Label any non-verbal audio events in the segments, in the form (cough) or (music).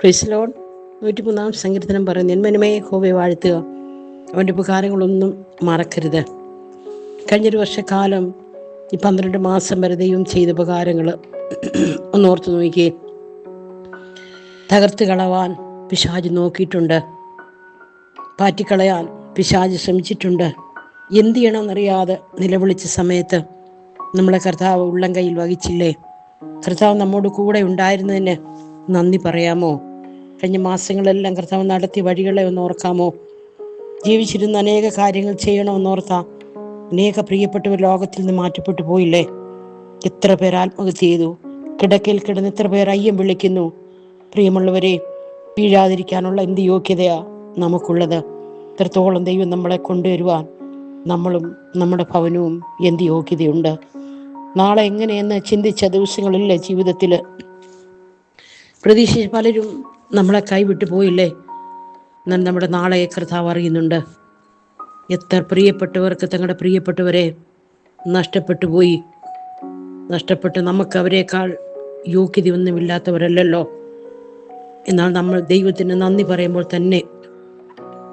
പ്രിസ്ലോൺ നൂറ്റിമൂന്നാം സങ്കീർത്തനം പറയുന്നു എന്മനുമേ ഹോവെ വാഴ്ത്തുക അവന്റെ ഉപകാരങ്ങളൊന്നും മറക്കരുത്. കഴിഞ്ഞൊരു വർഷക്കാലം ഈ പന്ത്രണ്ട് മാസം വരെ ദൈവം ചെയ്ത ഉപകാരങ്ങൾ (clears throat) ഒന്ന് ഓർത്ത് നോക്കിയേ. തകർത്ത് കളവാൻ പിശാജ് നോക്കിയിട്ടുണ്ട്. പാറ്റിക്കളയാൻ പിശാജ് ശ്രമിച്ചിട്ടുണ്ട്. എന്ത് ചെയ്യണമെന്നറിയാതെ നിലവിളിച്ച സമയത്ത് നമ്മളെ കർത്താവ് ഉള്ളം കയ്യിൽ വഹിച്ചില്ലേ? കർത്താവ് നമ്മോട് കൂടെ ഉണ്ടായിരുന്നതിന് നന്ദി പറയാമോ? കഴിഞ്ഞ മാസങ്ങളെല്ലാം കർത്താവ് നടത്തിയ വഴികളെ ഒന്ന് ഓർക്കാമോ? ജീവിച്ചിരുന്ന അനേക കാര്യങ്ങൾ ചെയ്യണമെന്നോർത്താ അനേക പ്രിയപ്പെട്ടവർ ലോകത്തിൽ നിന്ന് മാറ്റപ്പെട്ടു പോയില്ലേ? എത്ര പേർ ആത്മഹത്യ ചെയ്തു? കിടക്കയിൽ കിടന്ന് എത്ര പേർ അയ്യം വിളിക്കുന്നു? പ്രിയമുള്ളവരെ വീഴാതിരിക്കാനുള്ള എന്ത് യോഗ്യതയാ നമുക്കുള്ളത്? എത്രത്തോളം ദൈവം നമ്മളെ കൊണ്ടുവരുവാൻ നമ്മളും നമ്മുടെ ഭവനവും എന്ത് യോഗ്യതയുണ്ട്? നാളെ എങ്ങനെയെന്ന് ചിന്തിച്ച ദിവസങ്ങളില്ലേ ജീവിതത്തിൽ പ്രതീക്ഷിച്ച് പലരും നമ്മളെ കൈവിട്ടു പോയില്ലേ? എന്നാൽ നമ്മുടെ നാളെ കർത്താവ് അറിയുന്നുണ്ട്. എത്ര പ്രിയപ്പെട്ടവർക്ക് തങ്ങളുടെ പ്രിയപ്പെട്ടവരെ നഷ്ടപ്പെട്ടു പോയി. നഷ്ടപ്പെട്ട് നമുക്ക് അവരെക്കാൾ യോഗ്യതയൊന്നുമില്ലാത്തവരല്ലല്ലോ. എന്നാൽ നമ്മൾ ദൈവത്തിന് നന്ദി പറയുമ്പോൾ തന്നെ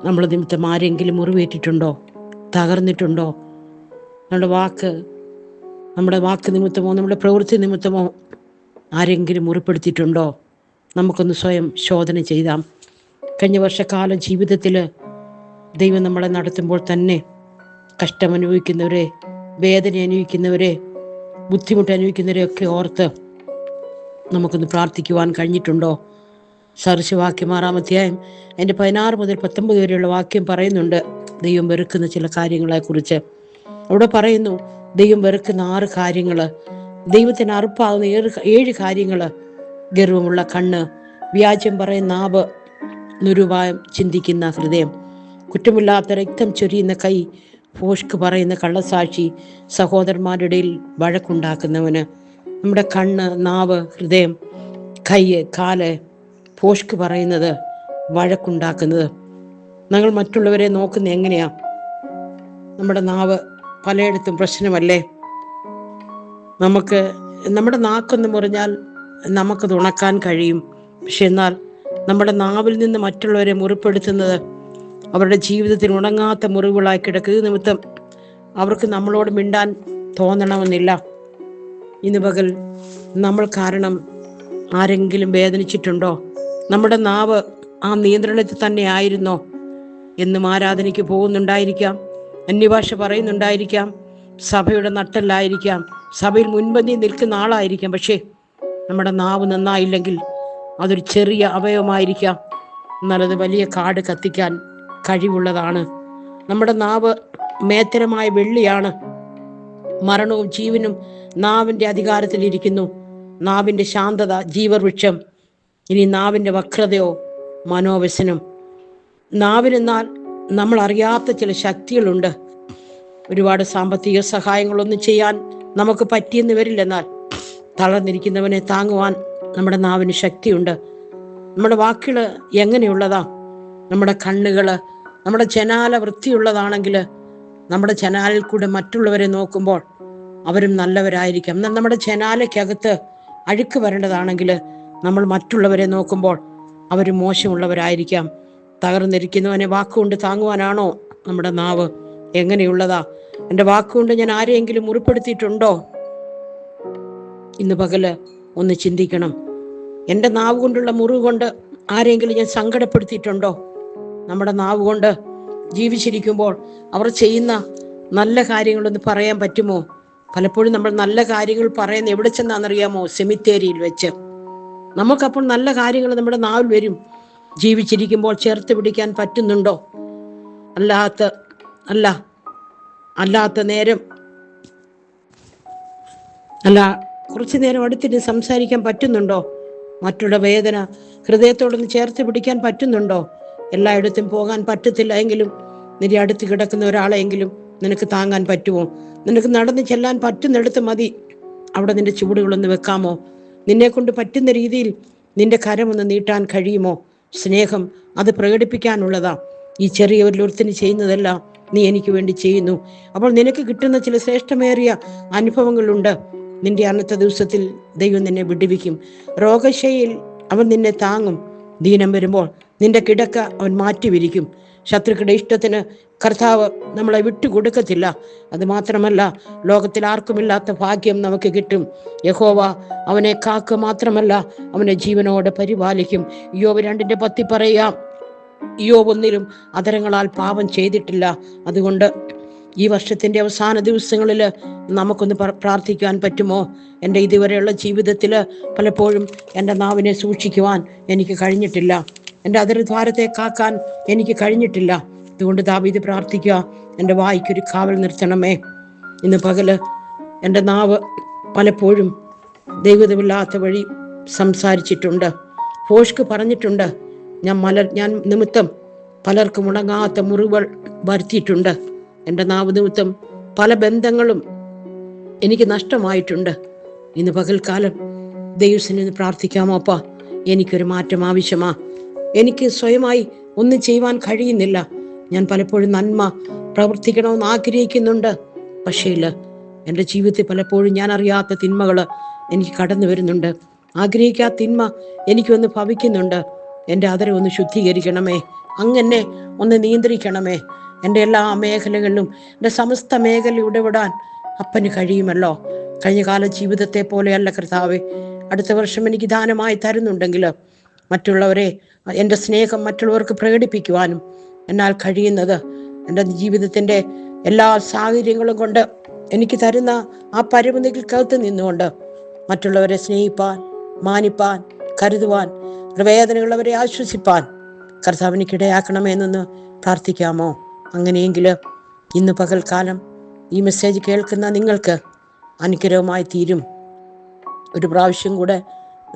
നമ്മൾ നിമിത്തം ആരെങ്കിലും മുറിവേറ്റിട്ടുണ്ടോ? തകർന്നിട്ടുണ്ടോ? നമ്മുടെ വാക്ക് നമ്മുടെ വാക്ക് നിമിത്തമോ നമ്മുടെ പ്രവൃത്തി നിമിത്തമോ ആരെങ്കിലും മുറിപ്പെടുത്തിയിട്ടുണ്ടോ? നമുക്കൊന്ന് സ്വയം ശോധന ചെയ്താം. കഴിഞ്ഞ വർഷക്കാലം ജീവിതത്തിൽ ദൈവം നമ്മളെ നടത്തുമ്പോൾ തന്നെ കഷ്ടം അനുഭവിക്കുന്നവരെ വേദന അനുഭവിക്കുന്നവരെ ബുദ്ധിമുട്ട് അനുഭവിക്കുന്നവരെ ഒക്കെ ഓർത്ത് നമുക്കൊന്ന് പ്രാർത്ഥിക്കുവാൻ കഴിഞ്ഞിട്ടുണ്ടോ? സദൃശവാക്യം ആറാം അധ്യായം എന്റെ പതിനാറ് മുതൽ പത്തൊമ്പത് വരെയുള്ള വാക്യം പറയുന്നുണ്ട്. ദൈവം വെറുക്കുന്ന ചില കാര്യങ്ങളെക്കുറിച്ച്. അവിടെ പറയുന്നു ദൈവം വെറുക്കുന്ന ആറ് കാര്യങ്ങൾ ദൈവത്തിന് അറുപ്പാകുന്ന ഏഴ് ഏഴ് കാര്യങ്ങൾ ഗർവമുള്ള കണ്ണ് വ്യാജം പറയുന്ന നാവ് നുരുവായം ചിന്തിക്കുന്ന ഹൃദയം. കുറ്റമില്ലാത്ത രക്തം ചൊരിയുന്ന കൈ ഫോഷ്ക്ക് പറയുന്ന കള്ളസാക്ഷി സഹോദരന്മാരുടെ വഴക്കുണ്ടാക്കുന്നവന്. നമ്മുടെ കണ്ണ് നാവ് ഹൃദയം കൈ കാൽ ഫോഷ്ക്ക് പറയുന്നത് വഴക്കുണ്ടാക്കുന്നത്. ഞങ്ങൾ മറ്റുള്ളവരെ നോക്കുന്ന എങ്ങനെയാ? നമ്മുടെ നാവ് പലയിടത്തും പ്രശ്നമല്ലേ? നമുക്ക് നമ്മുടെ നാക്കൊന്ന് മുറിഞ്ഞാൽ നമുക്കത് ഉണക്കാൻ കഴിയും. പക്ഷെ എന്നാൽ നമ്മുടെ നാവിൽ നിന്ന് മറ്റുള്ളവരെ മുറിപ്പെടുത്തുന്നത് അവരുടെ ജീവിതത്തിൽ ഉണങ്ങാത്ത മുറിവുകളായി കിടക്കുക നിമിത്തം അവർക്ക് നമ്മളോട് മിണ്ടാൻ തോന്നണമെന്നില്ല. ഇന്ന് പകൽ നമ്മൾ കാരണം ആരെങ്കിലും വേദനിച്ചിട്ടുണ്ടോ? നമ്മുടെ നാവ് ആ നിയന്ത്രണത്തിൽ തന്നെ ആയിരുന്നോ? എന്നും ആരാധനയ്ക്ക് പോകുന്നുണ്ടായിരിക്കാം. അന്യഭാഷ പറയുന്നുണ്ടായിരിക്കാം. സഭയുടെ നട്ടല്ലായിരിക്കാം. സഭയിൽ മുൻപന്തി നിൽക്കുന്ന ആളായിരിക്കാം. പക്ഷേ നമ്മുടെ നാവ് നന്നായില്ലെങ്കിൽ അതൊരു ചെറിയ അവയവമായിരിക്കാം. എന്നാൽ വലിയ കാട് കത്തിക്കാൻ കഴിവുള്ളതാണ്. നമ്മുടെ നാവ് മേത്തരമായ വെള്ളിയാണ്. മരണവും ജീവനും നാവിന്റെ അധികാരത്തിലിരിക്കുന്നു നാവിന്റെ ശാന്തത ജീവവൃക്ഷം ഇനി നാവിന്റെ വക്രതയോ മനോവ്യസനം. നാവിനെന്നാൽ നമ്മൾ അറിയാത്ത ചില ശക്തികളുണ്ട്. ഒരുപാട് സാമ്പത്തിക സഹായങ്ങളൊന്നും ചെയ്യാൻ നമുക്ക് പറ്റിയെന്ന് വരില്ലെന്നാൽ തളർന്നിരിക്കുന്നവനെ താങ്ങുവാൻ നമ്മുടെ നാവിന് ശക്തിയുണ്ട്. നമ്മുടെ വാക്കുകൾ എങ്ങനെയുള്ളതാ? നമ്മുടെ കണ്ണുകൾ നമ്മുടെ ജനാല വൃത്തിയുള്ളതാണെങ്കിൽ നമ്മുടെ ജനാലിൽ കൂടെ മറ്റുള്ളവരെ നോക്കുമ്പോൾ അവരും നല്ലവരായിരിക്കാം. എന്നാൽ നമ്മുടെ ജനാലയ്ക്കകത്ത് അഴുക്ക് വരേണ്ടതാണെങ്കിൽ നമ്മൾ മറ്റുള്ളവരെ നോക്കുമ്പോൾ അവർ മോശമുള്ളവരായിരിക്കാം. തകർന്നിരിക്കുന്നവനെ വാക്കുകൊണ്ട് താങ്ങുവാനാണോ നമ്മുടെ നാവ്? എങ്ങനെയുള്ളതാ? എന്റെ വാക്കുകൊണ്ട് ഞാൻ ആരെയെങ്കിലും മുറിപ്പെടുത്തിയിട്ടുണ്ടോ? ഇന്ന് പകൽ ഒന്ന് ചിന്തിക്കണം. എന്റെ നാവ് കൊണ്ടുള്ള മുറിവ് കൊണ്ട് ആരെങ്കിലും ഞാൻ സങ്കടപ്പെടുത്തിയിട്ടുണ്ടോ? നമ്മുടെ നാവ് കൊണ്ട് ജീവിച്ചിരിക്കുമ്പോൾ അവർ ചെയ്യുന്ന നല്ല കാര്യങ്ങളൊന്ന് പറയാൻ പറ്റുമോ? പലപ്പോഴും നമ്മൾ നല്ല കാര്യങ്ങൾ പറയുന്ന എവിടെ ചെന്നാണെന്നറിയാമോ? സെമിത്തേരിയിൽ വെച്ച്. നമുക്കപ്പോൾ നല്ല കാര്യങ്ങൾ നമ്മുടെ നാവിൽ വരും. ജീവിച്ചിരിക്കുമ്പോൾ ചേർത്ത് പിടിക്കാൻ പറ്റുന്നുണ്ടോ? അല്ലാത്ത അല്ല അല്ലാത്ത നേരം അല്ല കുറച്ചു നേരം അടുത്തിട്ട് സംസാരിക്കാൻ പറ്റുന്നുണ്ടോ? മറ്റുള്ള വേദന ഹൃദയത്തോടൊന്ന് ചേർത്ത് പിടിക്കാൻ പറ്റുന്നുണ്ടോ? എല്ലായിടത്തും പോകാൻ പറ്റത്തില്ല എങ്കിലും നിന്റെ അടുത്ത് കിടക്കുന്ന ഒരാളെങ്കിലും നിനക്ക് താങ്ങാൻ പറ്റുമോ? നിനക്ക് നടന്ന് ചെല്ലാൻ പറ്റുന്നിടത്ത് മതി. അവിടെ നിന്റെ ചുവടുകളൊന്ന് വെക്കാമോ? നിന്നെ കൊണ്ട് പറ്റുന്ന രീതിയിൽ നിന്റെ കരമൊന്ന് നീട്ടാൻ കഴിയുമോ? സ്നേഹം അത് പ്രകടിപ്പിക്കാനുള്ളതാ. ഈ ചെറിയവരിൽ ഒരുത്തിന് ചെയ്യുന്നതെല്ലാം നീ എനിക്ക് വേണ്ടി ചെയ്യുന്നു. അപ്പോൾ നിനക്ക് കിട്ടുന്ന ചില ശ്രേഷ്ഠമേറിയ അനുഭവങ്ങളുണ്ട്. നിന്റെ അന്നത്തെ ദിവസത്തിൽ ദൈവം നിന്നെ വിടുവിക്കും. രോഗശയിൽ അവൻ നിന്നെ താങ്ങും. ദീനം വരുമ്പോൾ നിന്റെ കിടക്ക അവൻ മാറ്റി വിരിക്കും ശത്രുക്കളുടെ ഇഷ്ടത്തിന് കർത്താവ് നമ്മളെ വിട്ടുകൊടുക്കത്തില്ല. അത് മാത്രമല്ല ലോകത്തിൽ ആർക്കുമില്ലാത്ത ഭാഗ്യം നമുക്ക് കിട്ടും. യഹോവ അവനെ കാക്ക മാത്രമല്ല അവനെ ജീവനോടെ പരിപാലിക്കും. യോവ് രണ്ടിന്റെ പത്തി പറയാം യോവ് ഒന്നിലും അതരങ്ങളാൽ പാപം ചെയ്തിട്ടില്ല. അതുകൊണ്ട് ഈ വർഷത്തിന്റെ അവസാന ദിവസങ്ങളിൽ നമുക്കൊന്ന് പ്രാർത്ഥിക്കാൻ പറ്റുമോ? എന്റെ ഇതുവരെയുള്ള ജീവിതത്തിൽ പലപ്പോഴും എന്റെ നാവിനെ സൂക്ഷിക്കുവാൻ എനിക്ക് കഴിഞ്ഞിട്ടില്ല. എന്റെ അതിർദ്വാരത്തെ കാക്കാൻ എനിക്ക് കഴിഞ്ഞിട്ടില്ല. അതുകൊണ്ട് ദാവീത് പ്രാർത്ഥിക്കുക എന്റെ വായിക്കൊരു കാവൽ നിർത്തണമേ. ഇന്ന് പകൽ എന്റെ നാവ് പലപ്പോഴും ദൈവതമില്ലാത്ത വഴി സംസാരിച്ചിട്ടുണ്ട്. ഫോഷ്ക്ക് പറഞ്ഞിട്ടുണ്ട് ഞാൻ മലർ ഞാൻ നിമിത്തം പലർക്കും ഉണങ്ങാത്ത മുറിവുകൾ വരുത്തിയിട്ടുണ്ട്. എന്റെ നാവ് നിമിത്തം പല ബന്ധങ്ങളും എനിക്ക് നഷ്ടമായിട്ടുണ്ട്. ഇന്ന് പകൽക്കാലം ദൈവസിന് പ്രാർത്ഥിക്കാമോ അപ്പ? എനിക്കൊരു മാറ്റം ആവശ്യമാ. എനിക്ക് സ്വയമായി ഒന്നും ചെയ്യുവാൻ കഴിയുന്നില്ല. ഞാൻ പലപ്പോഴും നന്മ പ്രവർത്തിക്കണമെന്ന് ആഗ്രഹിക്കുന്നുണ്ട്. പക്ഷേ ഇല്ല എന്റെ ജീവിതത്തിൽ പലപ്പോഴും ഞാൻ അറിയാത്ത തിന്മകൾ എനിക്ക് കടന്നു വരുന്നുണ്ട്. ആഗ്രഹിക്കാത്ത തിന്മ എനിക്കൊന്ന് ഭവിക്കുന്നുണ്ട്. എന്റെ അതരം ഒന്ന് ശുദ്ധീകരിക്കണമേ. അങ്ങനെ ഒന്ന് നിയന്ത്രിക്കണമേ. എന്റെ എല്ലാ മേഖലകളിലും എന്റെ സമസ്ത മേഖല ഇടപെടാൻ അപ്പന് കഴിയുമല്ലോ? കഴിഞ്ഞ കാല ജീവിതത്തെ പോലെയല്ല കർത്താവെ അടുത്ത വർഷം എനിക്ക് ദാനമായി തരുന്നുണ്ടെങ്കിൽ മറ്റുള്ളവരെ എന്റെ സ്നേഹം മറ്റുള്ളവർക്ക് പ്രകടിപ്പിക്കുവാനും എന്നാൽ കഴിയുന്നത് എന്റെ ജീവിതത്തിന്റെ എല്ലാ സാഹചര്യങ്ങളും കൊണ്ട് എനിക്ക് തരുന്ന ആ പരിമിതികൾക്കകത്ത് നിന്നുകൊണ്ട് മറ്റുള്ളവരെ സ്നേഹിപ്പാൻ മാനിപ്പാൻ കരുതുവാൻ വേദനകളവരെ ആശ്വസിപ്പാൻ കർത്താവിനിക്കിടയാക്കണമെന്നൊന്ന് പ്രാർത്ഥിക്കാമോ? അങ്ങനെയെങ്കിൽ ഇന്ന് പകൽക്കാലം ഈ മെസ്സേജ് കേൾക്കുന്ന നിങ്ങൾക്ക് അനുഗ്രഹമായി തീരും. ഒരു പ്രാവശ്യം കൂടെ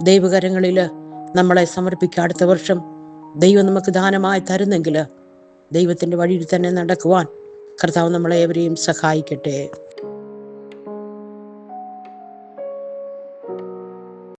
ദൈവകരങ്ങളിൽ നമ്മളെ സമർപ്പിക്കുക. അടുത്ത വർഷം ദൈവം നമുക്ക് ദാനമായി തരുന്നെങ്കിൽ ദൈവത്തിന്റെ വഴിയിൽ തന്നെ നടക്കുവാൻ കർത്താവ് നമ്മളെ എവരെയും സഹായിക്കട്ടെ.